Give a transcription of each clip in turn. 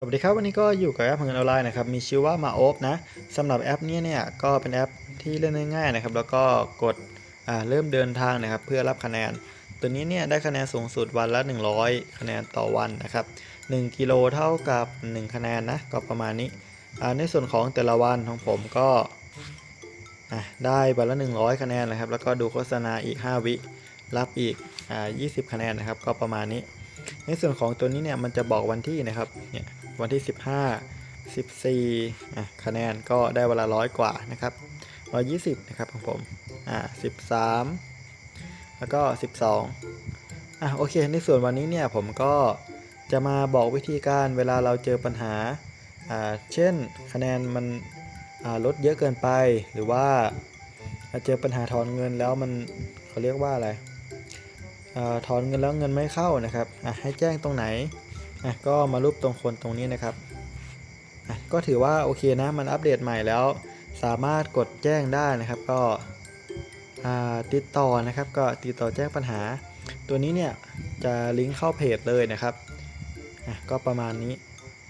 สวัสดีครับวันนี้ก็อยู่กับแอปเงินออนไลน์นะครับมีชื่อว่ามาโอฟนะสำหรับแอปนี้เนี่ยก็เป็นแอปที่เล่นง่ายๆนะครับแล้วก็กดเริ่มเดินทางนะครับเพื่อรับคะแนน ตัวนี้เนี่ยได้คะแนนสูงสุดวันละ 100 คะแนนต่อวันนะครับ1กิโลเท่ากับ 1 คะแนนนะก็ประมาณนี้ในส่วนของแต่ละวันของผมก็ได้วันละ 100 คะแนนนะครับแล้วก็ดูโฆษณาอีก 5 วิรับอีกอ่า20 คะแนนนะครับก็ประมาณนี้ ในส่วนของตัวนี้เนี่ยมันจะบอกวันที่นะครับเนี่ย วันที่ 15 14อะคะแนนก็ได้เวลาร้อยกว่านะครับ120นะครับของผมอ่า13 แล้วก็ 12อะโอเค ในส่วนวันนี้เนี่ยผมก็จะมาบอกวิธีการเวลาเราเจอปัญหาอ่าเช่นคะแนนมันอ่าลดเยอะเกินไปหรือว่าเจอปัญหาถอนเงินแล้วมันเขาเรียกว่าอะไรอาถอนเงินแล้วเงินไม่เข้านะครับอะให้แจ้งตรงไหน อะก็มารูปตรงคนตรงนี้นะครับอะก็ถือว่าโอเคนะมันอัปเดตใหม่แล้ว สามารถกดแจ้งได้นะครับก็ติดต่อนะครับก็ติดต่อแจ้งปัญหา ตัวนี้เนี่ยจะลิงก์เข้าเพจเลยนะครับอะก็ประมาณนี้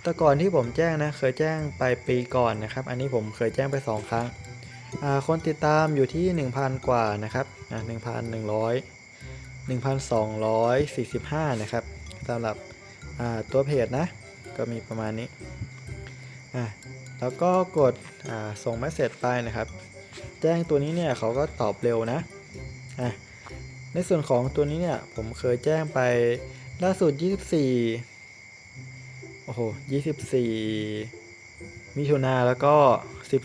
แต่ก่อนที่ผมแจ้งนะเคยแจ้งไปปีก่อนนะครับ อันนี้ผมเคยแจ้งไป 2 ครั้งคนติดตามอยู่ที่ 1,000 กว่านะครับอะ1,100 1,245นะครับสำหรับ ตัวเพจนะ ก็มีประมาณนี้อะแล้วก็กดอ่าส่งเมสเซจไปนะครับ แจ้งตัวนี้เนี่ยเขาก็ตอบเร็วนะอะในส่วนของตัวนี้เนี่ยผมเคยแจ้งไปล่าสุด 24 โอ้โห 24 มิถุนาแล้วก็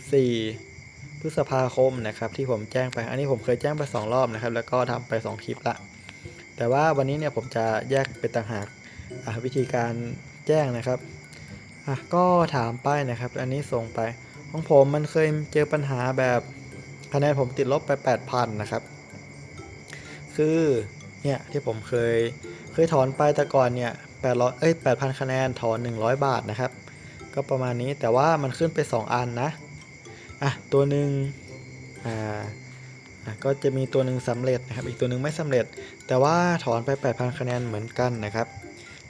14 พฤษภาคมนะครับ ที่ผมแจ้งไป อันนี้ผมเคยแจ้งไป 2 รอบนะครับ แล้วก็ทำไป 2 คลิปละ แต่ว่าวันนี้เนี่ยผมจะแยกเป็นต่างหาก วิธีการแจ้งนะครับก็ถามไปนะครับ อันนี้ส่งไป ของผมมันเคยเจอปัญหาแบบคะแนนผมติดลบไป 8,000 นะครับ คือเนี่ยที่ผมเคยเคยถอนไปแต่ก่อนเนี่ย800เอ้ย8,000 คะแนนถอน 100 บาทนะครับ ก็ประมาณนี้แต่ว่ามันขึ้นไป 2 อันนะอะตัวหนึ่งอ่าก็จะมีตัวหนึ่งสำเร็จนะครับ อีกตัวหนึ่งไม่สำเร็จ แต่ว่าถอนไป 8,000 คะแนนเหมือนกันนะครับ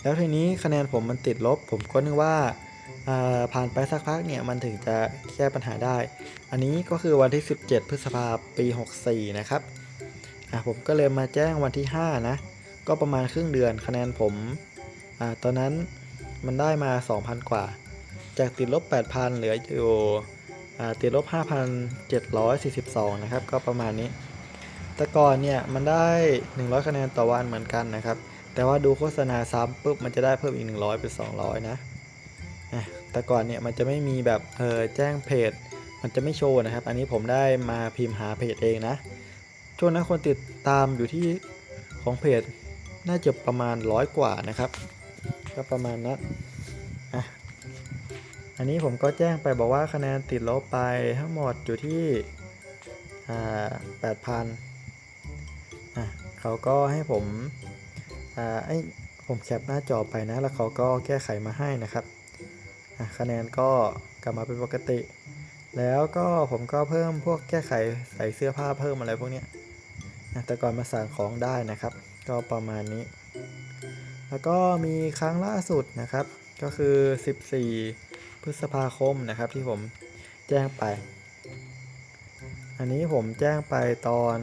แล้วทีนี้คะแนนผมมันติดลบ ผมก็นึกว่าผ่านไปสักพักเนี่ยมันถึงจะแก้ปัญหาได้ อันนี้ก็คือวันที่ 17 พฤษภาปี 64 นะครับผมก็เลยมาแจ้งวันที่ 5 นะ ก็ประมาณครึ่งเดือนคะแนนผมอตอนนั้นมันได้มา 2,000 กว่า จากติดลบ 8,000 เหลืออยู่ติดลบ 5,742 นะครับ ก็ประมาณนี้ แต่ก่อนเนี่ยมันได้ 100 คะแนนต่อวันเหมือนกันนะครับ แต่ว่าดูโฆษณาซ้ำปุ๊บมันจะได้เพิ่มอีก 100 เป็น 200นะอะแต่ก่อนเนี่ยมันจะไม่มีแบบเออแจ้งเพจ มันจะไม่โชว์นะครับ อันนี้ผมได้มาพิมพ์หาเพจเองนะช่วงนั้นคนติดตามอยู่ที่ของเพจน่าจะประมาณร้อยกว่านะครับ ก็ประมาณนั้นอะอันนี้ผมก็แจ้งไปบอกว่าคะแนนติดลบไปทั้งหมดอยู่ที่อ่าแปดพันอะเขาก็ให้ผม ไอ้ผมแคปหน้าจอไปนะ แล้วเขาก็แก้ไขมาให้นะครับคะแนนก็กลับมาเป็นปกติ แล้วก็ผมก็เพิ่มพวกแก้ไขใส่เสื้อผ้าเพิ่มอะไรพวกนี้นะแต่ก่อนมาสั่งของได้นะครับ ก็ประมาณนี้ แล้วก็มีครั้งล่าสุดนะครับ ก็คือ 14 พฤษภาคมนะครับที่ผมแจ้งไป อันนี้ผมแจ้งไปตอน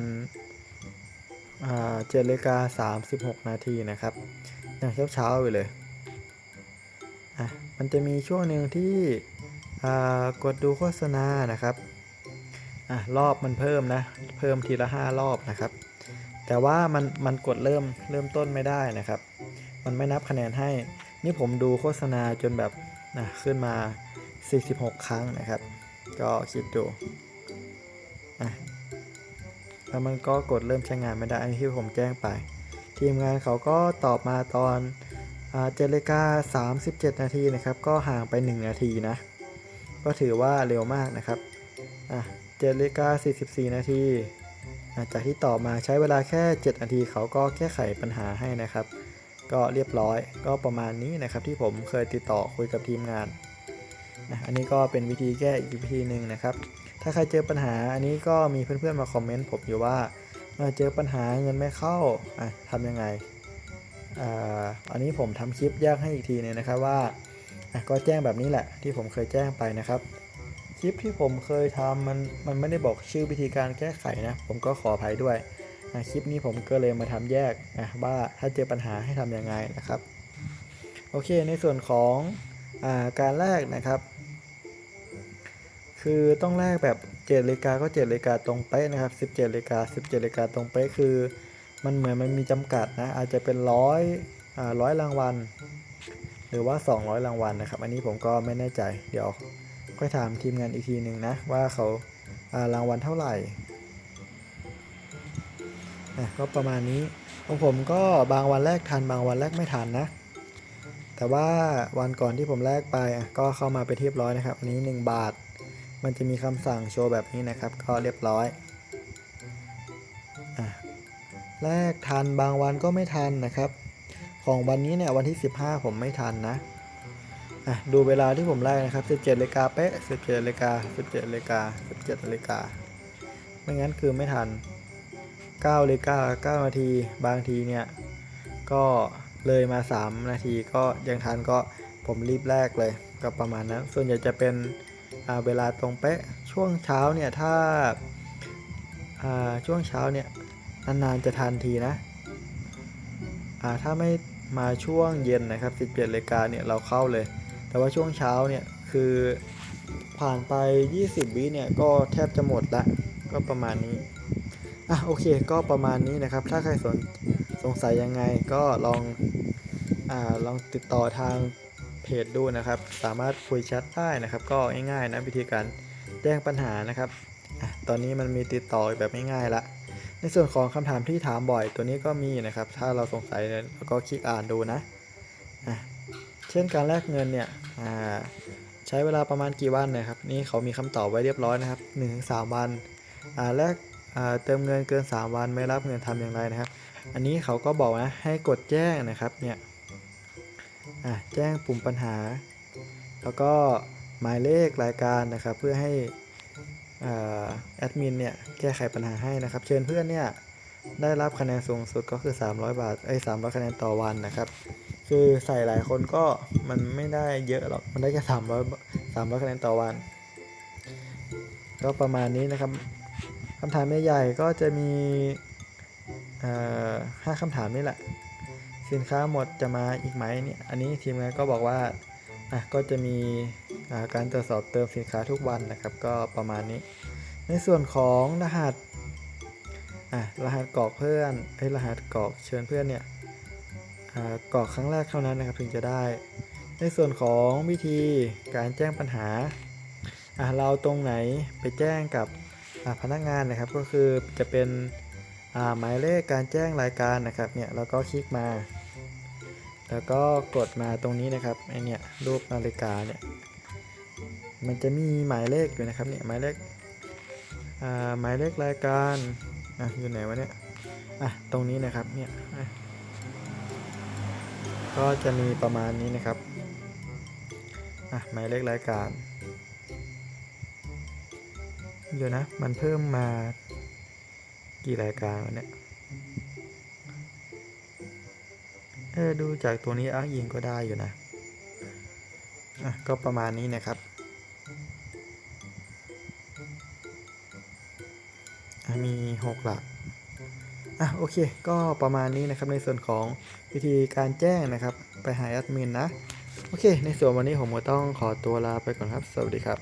เจ็ดนาฬิกา36นาทีนะครับยังเช้าๆอยู่เลยอะมันจะมีช่วงหนึ่งที่อ่ากดดูโฆษณานะครับอะรอบมันเพิ่มนะเพิ่มทีละ5รอบนะครับ แต่ว่ามันมันกดเริ่มเริ่มต้นไม่ได้นะครับ มันไม่นับคะแนนให้ นี่ผมดูโฆษณาจนแบบนะขึ้นมา 46 ครั้งนะครับ ก็คิดดู แล้วมันก็กดเริ่มใช้งานไม่ได้อันที่ผมแจ้งไป ทีมงานเขาก็ตอบมาตอนเจ็ดนาฬิกา37 นาทีนะครับ ก็ห่างไป 1 นาทีนะ ก็ถือว่าเร็วมากนะครับเจ็ดนาฬิกา44 นาทีจากที่ตอบมาใช้เวลาแค่ 7 นาที เขาก็แก้ไขปัญหาให้นะครับ ก็เรียบร้อยก็ประมาณนี้นะครับที่ผมเคยติดต่อคุยกับทีมงาน นะอันนี้ก็เป็นวิธีแก้อีกวิธีหนึ่งนะครับ ถ้าใครเจอปัญหาอันนี้ก็มีเพื่อนๆมาคอมเมนต์ผมอยู่ว่าเอ่อเจอปัญหาเงินไม่เข้าอะทำยังไงอันนี้ผมทำคลิปแยกให้อีกทีนึงนะครับว่าก็แจ้งแบบนี้แหละที่ผมเคยแจ้งไปนะครับ คลิปที่ผมเคยทำมันมันไม่ได้บอกชื่อวิธีการแก้ไขนะผมก็ขออภัยด้วยคลิปนี้ผมก็เลยมาทำแยกอะว่าถ้าเจอปัญหาให้ทำยังไงนะครับ โอเคในส่วนของอาการแลกนะครับ คือต้องแลกแบบ7นาฬิกาก็7นาฬิกาตรงเป๊ะนะครับ17นาฬิกา17นาฬิกาตรงเป๊ะคือ มันเหมือนมันมีจำกัดนะอาจจะเป็นร้อยอ่าร้อยรางวัล หรือว่า 200 รางวัลนะครับ อันนี้ผมก็ไม่แน่ใจเดี๋ยวค่อยถามทีมงานอีกทีหนึ่งนะว่าเขาอ่ารางวัลเท่าไหร่อะก็ประมาณนี้ของผมก็บางวันแรกทันบางวันแรกไม่ทันนะ แต่ว่าวันก่อนที่ผมแลกไปอะก็เข้ามาไปนที่เรียบร้อยนะครับ อันนี้ 1 บาท มันจะมีคำสั่งโชว์แบบนี้นะครับ ก็เรียบร้อยอแลกทันบางวันก็ไม่ทันนะครับ ของวันนี้เนี่ยวันที่ 15 ผมไม่ทันนะอะดูเวลาที่ผมแลกนะครับ 17นาฬิกาเป๊ะ 17นาฬิกา17นาฬิกา17นาฬิกาไม่งั้นคือไม่ทัน9นาฬิกา9นาที บางทีเนี่ย ก็เลยมา 3 นาทีก็ยังทันก็ผมรีบแลกเลยก็ประมาณนั้น ส่วนใหญ่จะเป็น เวลาตรงเป๊ะช่วงเช้าเนี่ยถ้าาช่วงเช้าเนี่ยนานๆจะทันทีนะถ้าไม่มาช่วงเย็นนะครับ 17นาฬิกาเนี่ยเราเข้าเลย แต่ว่าช่วงเช้าเนี่ยคือผ่านไป 20 วิเนี่ยก็แทบจะหมดละก็ประมาณนี้อะโอเคก็ประมาณนี้นะครับ ถ้าใครสนสงสัยยังไงก็ลองอาลองติดต่อทาง เพจดูนะครับ สามารถคุยแชทได้นะครับ ก็ง่ายๆนะวิธีการแจ้งปัญหานะครับตอนนี้มันมีติดต่อแบบง่ายๆละในส่วนของคำถามที่ถามบ่อยตัวนี้ก็มีนะครับ ถ้าเราสงสัยเราก็คลิกอ่านดูนะเช่นการแลกเงินเนี่ยใช้เวลาประมาณกี่วันนะครับ นี่เขามีคำตอบไว้เรียบร้อยนะครับ1-3วันอ่าแลกเติมเงินเกิน 3 วันไม่รับเงินทำอย่างไรนะครับ อันนี้เขาก็บอกนะให้กดแจ้งนะครับเนี่ย อะแจ้งปุ่มปัญหา แล้วก็หมายเลขรายการนะครับ เพื่อให้อาแอดมินเนี่ยแก้ไขปัญหาให้นะครับ เชิญเพื่อนเนี่ยได้รับคะแนนสูงสุดก็คือ 300 บาทเอ้ย300คะแนนต่อวันนะครับ คือใส่หลายคนก็มันไม่ได้เยอะหรอกมันได้แค่300 300คะแนนต่อวัน ก็ประมาณนี้นะครับคำถามใหญ่ๆก็จะมีห้าคำถามนี่แหละ สินค้าหมดจะมาอีกไหมเนี่ยอันนี้ทีมงานก็บอกว่าอะก็จะมีการตรวจสอบเติมสินค้าทุกวันนะครับ ก็ประมาณนี้ ในส่วนของรหัสอะรหัสกรอกเพื่อนเอ้รหัสกรอกเชิญเพื่อนเนี่ยอ่ากรอกครั้งแรกเท่านั้นนะครับถึงจะได้ ในส่วนของวิธีการแจ้งปัญหาอะเราตรงไหนไปแจ้งกับพนักงานนะครับ ก็คือจะเป็นอ่าหมายเลขการแจ้งรายการนะครับเนี่ยแล้วก็คลิกมา แล้วก็กดมาตรงนี้นะครับไอเนี่ยรูปนาฬิกาเนี่ยมันจะมีหมายเลขอยู่นะครับเนี่ยหมายเลขอ่าหมายเลขรายการอะอยู่ไหนวะเนี่ยอะตรงนี้นะครับเนี่ยก็จะมีประมาณนี้นะครับอะหมายเลขรายการเดี๋ยวนะมันเพิ่มมากี่รายการวะเนี่ย ออดูจากตัวนี้อ้างอิงก็ได้อยู่นะอะก็ประมาณนี้นะครับอะมี 6 หลัก อะโอเค ก็ประมาณนี้นะครับในส่วนของวิธีการแจ้งนะครับ ไปหาแอดมินนะ โอเค ในส่วนวันนี้ผมก็ต้องขอตัวลาไปก่อนครับ สวัสดีครับ